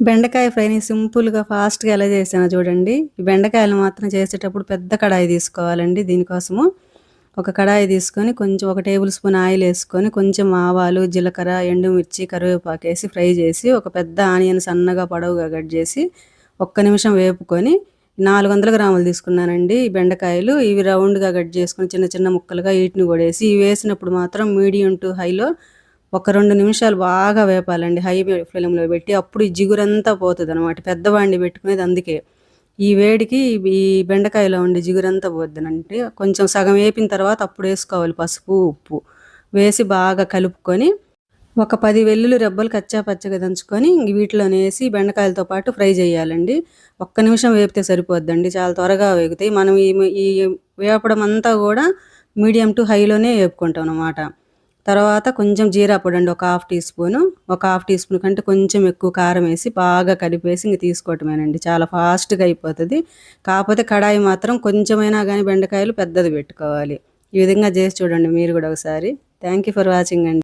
బెండకాయ ఫ్రైని సింపుల్గా ఫాస్ట్గా ఎలా చేసానో చూడండి. బెండకాయలు మాత్రం చేసేటప్పుడు పెద్ద కడాయి తీసుకోవాలండి. దీనికోసము ఒక కడాయి తీసుకొని కొంచెం ఒక టేబుల్ స్పూన్ ఆయిల్ వేసుకొని కొంచెం ఆవాలు జీలకర్ర ఎండుమిర్చి కరివేపాకు వేసి ఫ్రై చేసి ఒక పెద్ద ఆనియన్ సన్నగా పొడవుగా కట్ చేసి ఒక్క నిమిషం వేపుకొని నాలుగు వందల గ్రాములు తీసుకున్నానండి ఈ బెండకాయలు. ఇవి రౌండ్గా కట్ చేసుకొని చిన్న చిన్న ముక్కలుగా వీటిని కూడా వేసి ఇవి వేసినప్పుడు మాత్రం మీడియం టు హైలో ఒక రెండు నిమిషాలు బాగా వేపాలండి. హై ఫ్లేమ్లో పెట్టి అప్పుడు ఈ జిగురంతా పోతుంది అనమాట పెద్దవాడిని పెట్టుకునేది అందుకే. ఈ వేడికి ఈ బెండకాయలో ఉండే జిగురంతా పోతుందంటే కొంచెం సగం వేపిన తర్వాత అప్పుడు వేసుకోవాలి పసుపు ఉప్పు. వేసి బాగా కలుపుకొని ఒక పది వెల్లుల్లి రెబ్బలు కచ్చా పచ్చగా దంచుకొని వీటిలోనే వేసి బెండకాయలతో పాటు ఫ్రై చేయాలండి. ఒక్క నిమిషం వేపితే సరిపోద్దండి. చాలా త్వరగా వేగుతాయి. మనం ఈ ఈ వేపడం అంతా కూడా మీడియం టు హైలోనే వేపుకుంటాం అన్నమాట. తర్వాత కొంచెం జీరా పొడి అండి ఒక హాఫ్ టీ స్పూను. ఒక హాఫ్ టీ స్పూన్ కంటే కొంచెం ఎక్కువ కారం వేసి బాగా కలిపేసి ఇంక తీసుకోవటమేనండి. చాలా ఫాస్ట్గా అయిపోతుంది. కాకపోతే కడాయి మాత్రం కొంచెమైనా కానీ బెండకాయలు పెద్దది పెట్టుకోవాలి. ఈ విధంగా చేసి చూడండి మీరు కూడా ఒకసారి. థ్యాంక్ యూ ఫర్ వాచింగ్ అండి.